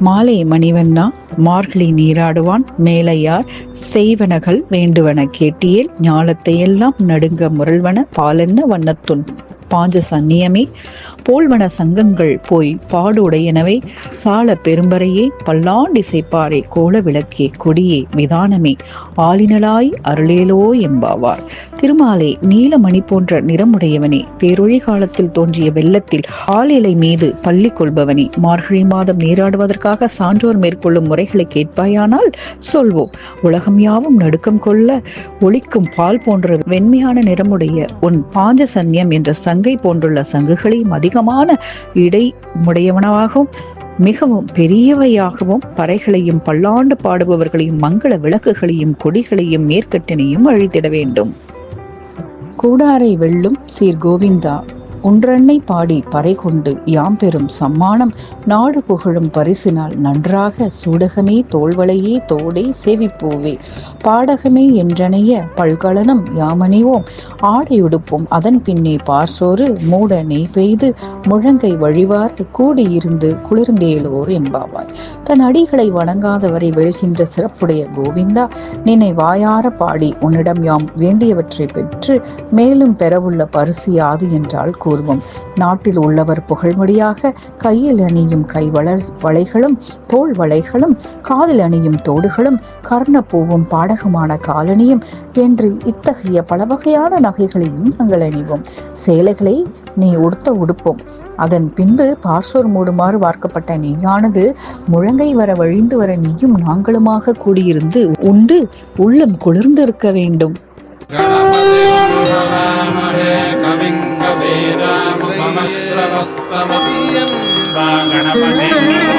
மாலை மணிவண்ணா மார்கழி நீராடுவான் மேலையார் செய்வனகள் வேண்டுவன கேட்டியேல் ஞாலத்தையெல்லாம் நடுங்க முரள்வன பாலென்ன வண்ணத்துன். பாஞ்ச சந்நியமே போல்வன சங்கங்கள் போய் பாடுடையனவை சால பெரும்பறையே பல்லாண்டு கோல விளக்கே கொடியே விதானமே ஆளினலாய் அருளேலோ எம்பாவார் திருமாலை நீலமணி போன்ற நிறமுடையவனே பேரொழி காலத்தில் தோன்றிய வெள்ளத்தில் ஆளிலை மீது பள்ளி கொள்பவனே மார்கழி மாதம் நீராடுவதற்காக சான்றோர் மேற்கொள்ளும் முறைகளை கேட்பாயானால் சொல்வோம். உலகம் யாவும் நடுக்கம் கொள்ள ஒளிக்கும் பால் போன்ற வெண்மையான நிறமுடைய உன் பாஞ்ச சன்னியம் என்ற போன்றுள்ள சங்குகளையும் அதிகமான இடை உடையவனாகவும் மிகவும் பெரியவையாகவும் பறைகளையும் பல்லாண்டு பாடுபவர்களையும் மங்கள விளக்குகளையும் கொடிகளையும் மேற்கட்டினையும் அழித்திட வேண்டும். கூடாரை வெல்லும் சீர் கோவிந்தா ஒன்றன்னை பாடி பறை கொண்டு யாம் பெறும் சம்மானம் நாடு புகழும் பரிசினால் நன்றாக சூடகமே தோல்வளையே தோடே சேவிப்பூவே. பாடகமே என்றனைய பல்கலனம் யாமணிவோம். ஆடையுடுப்போம் அதன் பின்னே பார்சோறு மூட நெய் பெய்து முழங்கை வழிவார் கூடியிருந்து குளிர்ந்தேலோர் என்பாவாய். தன் அடிகளை வணங்காதவரை வெல்கின்ற சிறப்புடைய கோவிந்தா நினை வாயார பாடி உன்னிடம் யாம் வேண்டியவற்றை பெற்று மேலும் பெறவுள்ள பரிசு யாது என்றால் பூர்வம். நாட்டில் உள்ளவர் புகழ்மொழியாக கையில் அணியும் கைவள வளைகளும் தோள் வளைகளும் காதில் அணியும் தோடுகளும் கர்ணப்பூவும் பாடகமான காலணியும் என்று இத்தகைய பல வகையான நகைகளையும் நாங்கள் அணிவோம். சேலைகளை நீ உடுத்த உடுப்போம். அதன் பின்பு பார்சோர் மூடுமாறு வார்க்கப்பட்ட நீயானது முழங்கை வர வழிந்து வர நீயும் நாங்களுமாக கூடியிருந்து உண்டு உள்ளம் குளிர்ந்து இருக்க வேண்டும். गणपतिर्भवामहे कविं कवीरामुपमश्रवस्तमम् वा गणपतिं